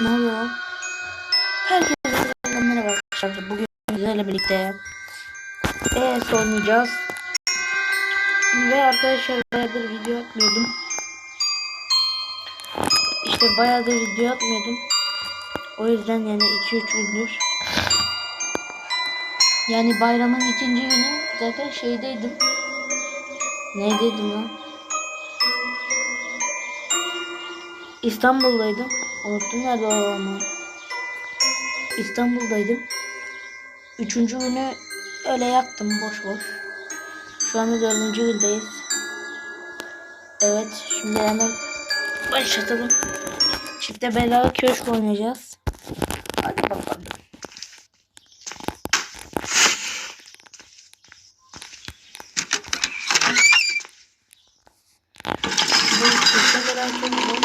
Ne oluyor? Herkese merhaba arkadaşlar. Bugün sizlerle birlikte ES oynayacağız. Ve arkadaşlar bayağıdır video atmıyordum. İşte bayağıdır video atmıyordum. O yüzden yani 2-3 gündür. Yani bayramın ikinci günü zaten şeydeydim. Neydeydim lan? İstanbul'daydım. Unuttum nerede olduğumu. İstanbul'daydım. Üçüncü günü öyle yaktım boş boş. Şu anda dördüncü gündeyiz. Evet şimdi hemen başlatalım. Çifte belalı köşk oynayacağız. Hadi bakalım. Bu çifte belalı çok zor.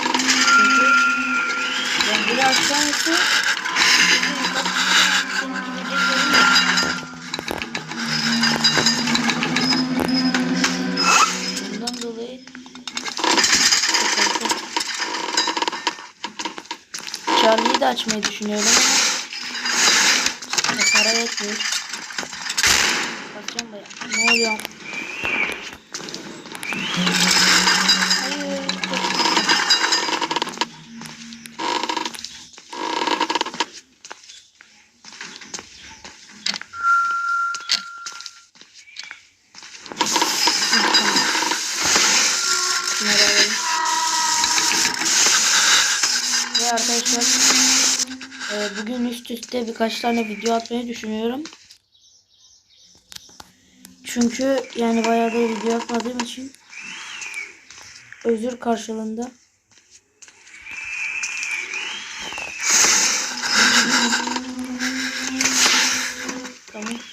Çünkü ben sonrası Bundan dolayı. Charlie'yi de açmayı düşünüyorum ama para yetmiyor. Bakacağım baya. Ne oluyor? Hayır. Şunları alalım. Ve arkadaşlar bugün üst üste birkaç tane video atmayı düşünüyorum. Çünkü yani bayağı da video atmadığım için özür karşılığında Tamam.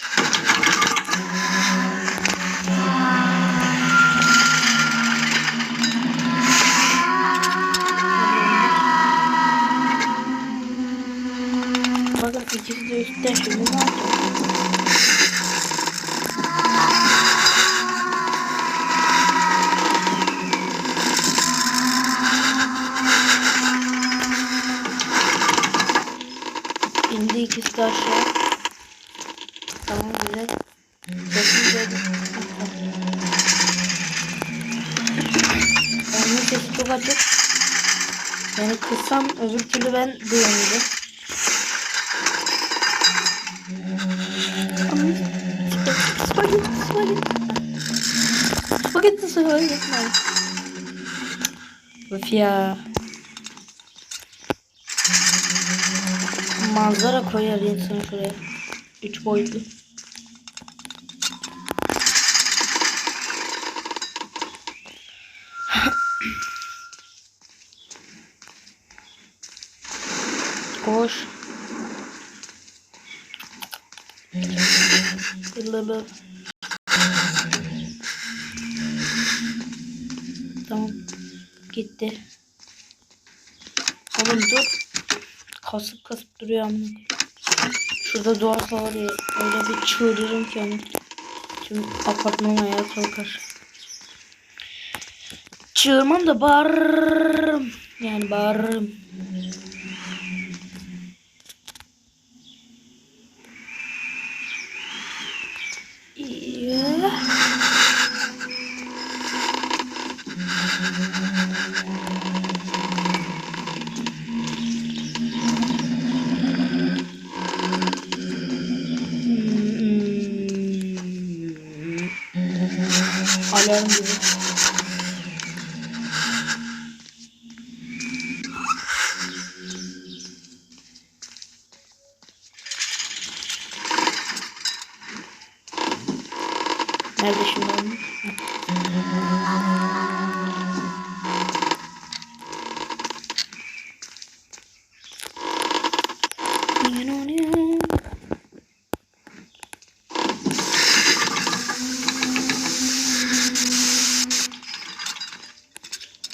İndi ikisi de aşağı. Tamam güzel. Onun sesi çok açık. Yani kıssam öbür türlü ben duyamıyorum. Spagetti, spagetti. Spagetti, spagetti. Öf ya. Manzara koyar insan şuraya. Üç boyutlu. Koş. Tamam. Gitti. Oğlum dur. Kasıp kasıp duruyor amına. Şurada duvarsa var ya öyle bir çığırırım ki onu. Şimdi apartman ayağa kalkar. Çığırmam da bağırırım. Yani bağırırım. Alarm gibi. Nerede şimdi? Heh.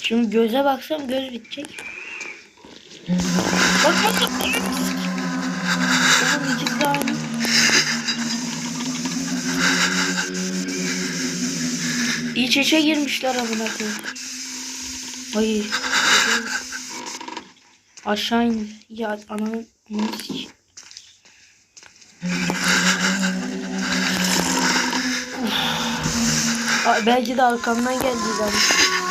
Şimdi göze baksam göz bitecek. Bak bak bak. Oğlum. İç içe girmişler koyayım. Hayır. Aşağı in. Ya ananın Aa, Belki de arkamdan geldi zaten.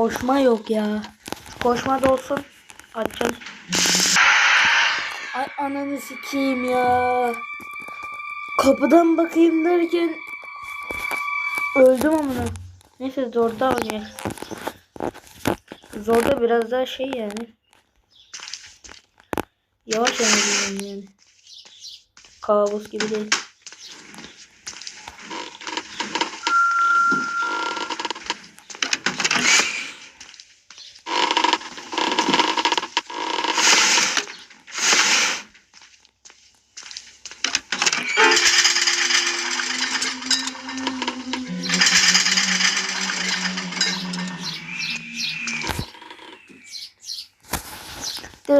Koşma yok ya. Koşma da olsun. Açacağım. Ay ananı sikeyim ya. Kapıdan bakayım derken öldüm amına. Neyse zorda oynayalım. Zorda biraz daha şey yani. Yavaş oynayalım yani. Kabus gibi değil.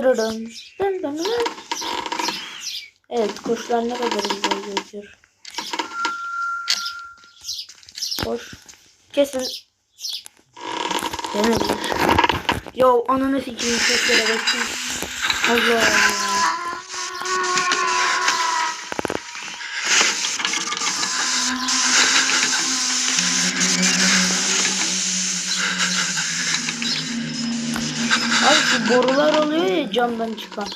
Dırırım. Dın dın dın. Evet kuşlar ne kadar güzel gözüküyor. Koş. Kesin. Denedir. Yo ananı sikeyim çok yere bakayım. Allah Allah. Borular oluyor ya camdan çıkan.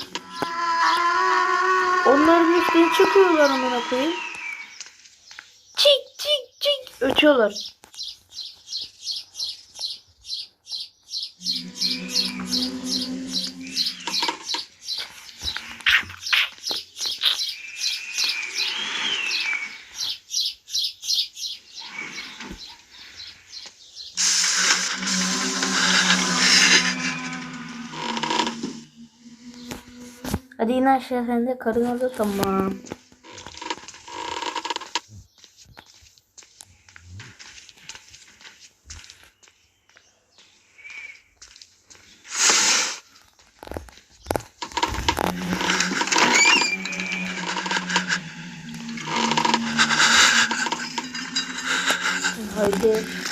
Onların üstüne çıkıyorlar amına koyayım. Çik çik çik ötüyorlar. Hadi in aşağı sen de karın orada tamam. Haydi.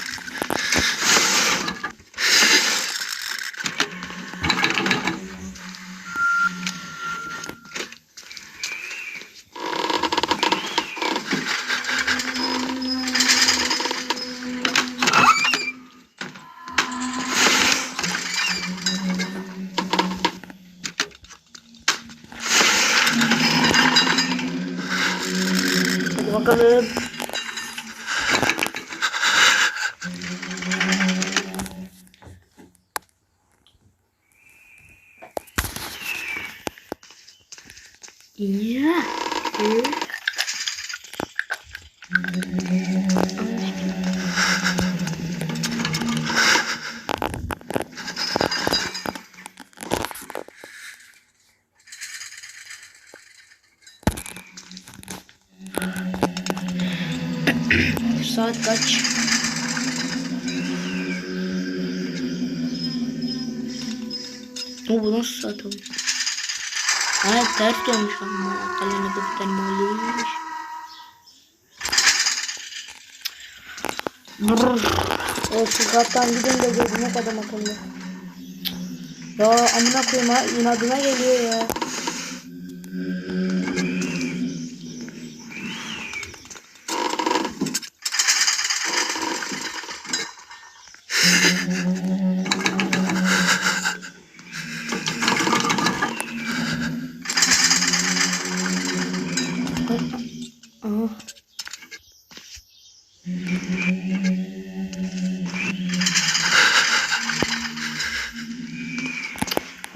Bakalım. Ya. Saat kaç? O bu nasıl saat olmuş? Ha ters dönmüş ama kalene bir tane oluyormuş. O şu kattan gidin de gözüne kadar akıllı. Ya amına koyayım ha inadına geliyor ya.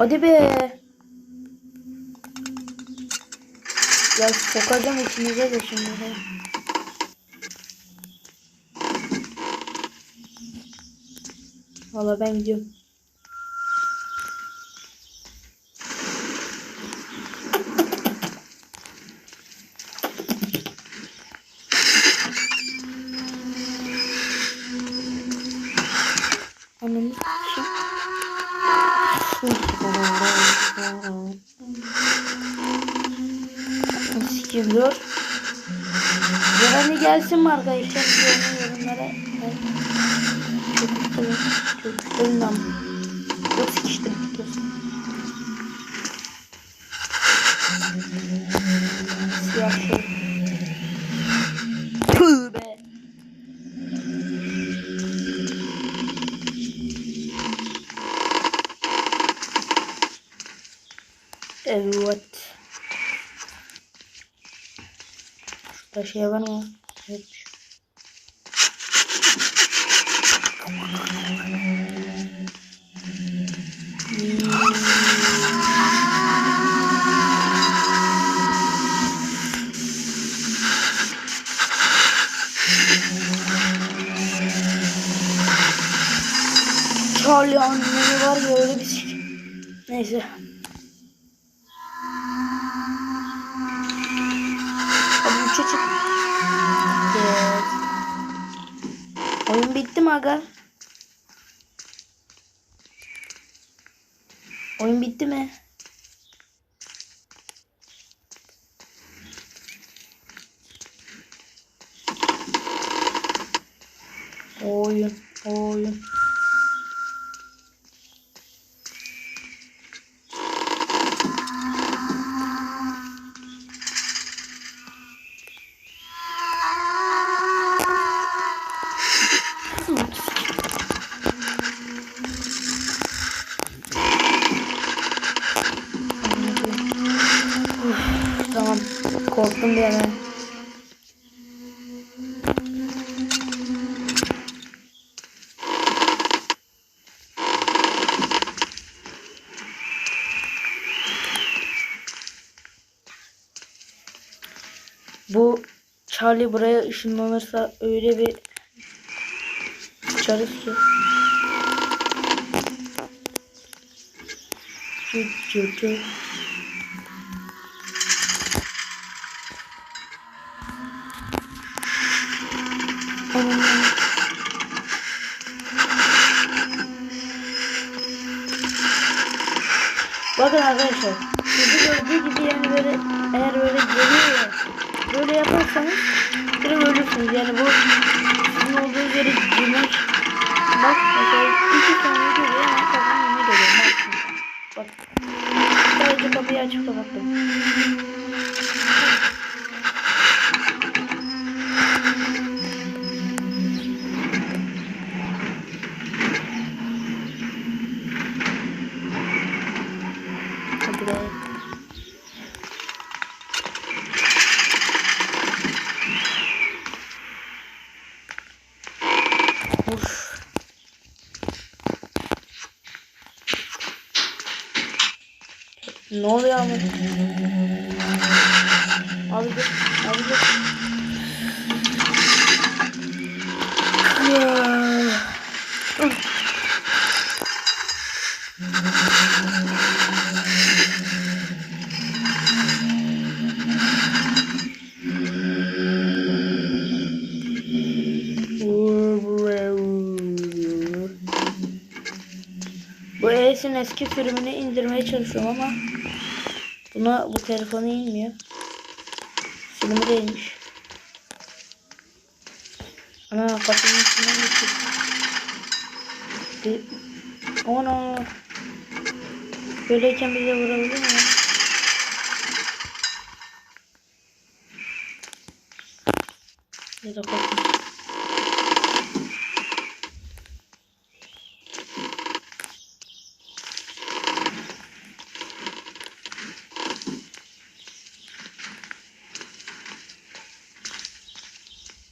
Hadi be. Ya sokacağım içinize de şimdi. Valla ben gidiyorum. Ananı sikeyim. Dur? Yarani gelsin mi arkadaşlar? Yorumlara. Ben çok istedim. Çok istedim lan. Çok sıkıştım. Siyah şey. Tüh be. Evet. Şurada şey var mı? Evet. Charlie annemi var ya öyle bir şey. Neyse. Aga? Oyun bitti mi? Oyun, oyun. Uf, Tamam. Korktum bir hemen. Bu Charlie buraya ışınlanırsa öyle bir sıçarız ki. Cü cü cü. Bakın arkadaşlar. Sizi gördüğü gibi yani böyle eğer böyle geliyor böyle yaparsanız direkt ölürsünüz. Yani bu sizin olduğunuz yere girmek bak mesela Ne oluyor ama? Abi dur. Abi dur. E'sin eski sürümünü indirmeye çalışıyorum ama buna bu telefonu inmiyor. Sürümü değilmiş. Ana kapının içinden geçti. Bir... Ana. Böyleyken bize vurabilir mi? Ya da korkma.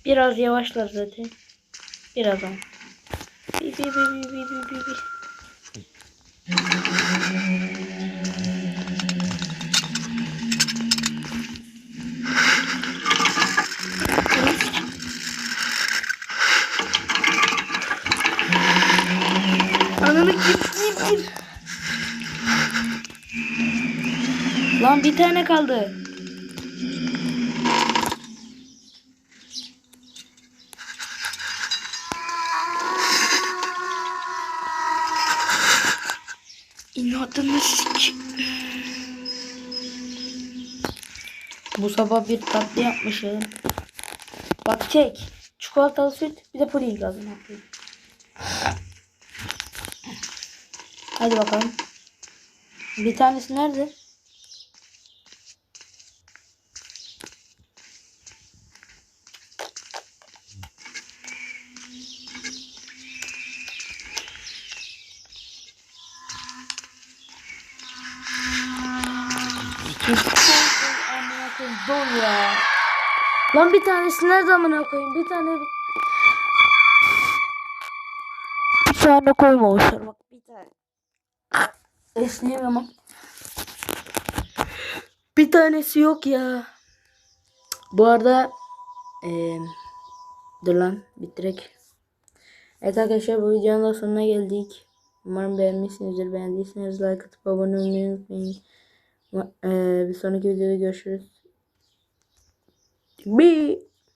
Biraz yavaşlar zaten. Biraz ama. Bi bi bi bi bi bi bi bi. Ananı git git git. Lan bir tane kaldı. Sabah bir tatlı yapmışım. Bak kek, çikolatalı süt, bir de puding lazım. Hadi bakalım. Bir tanesi nerede? Amına koyayım dol ya. Lan bir tanesi nerede amına koyayım? Bir tane bir tane koymamışlar bak bir tane. Esneyemem ama. Bir tanesi yok ya. Bu arada eee dur lan bitirek. Evet arkadaşlar bu videonun da sonuna geldik. Umarım beğenmişsinizdir. Beğendiyseniz like atıp abone olmayı unutmayın. Ma- eee, bir sonraki videoda görüşürüz. Bye.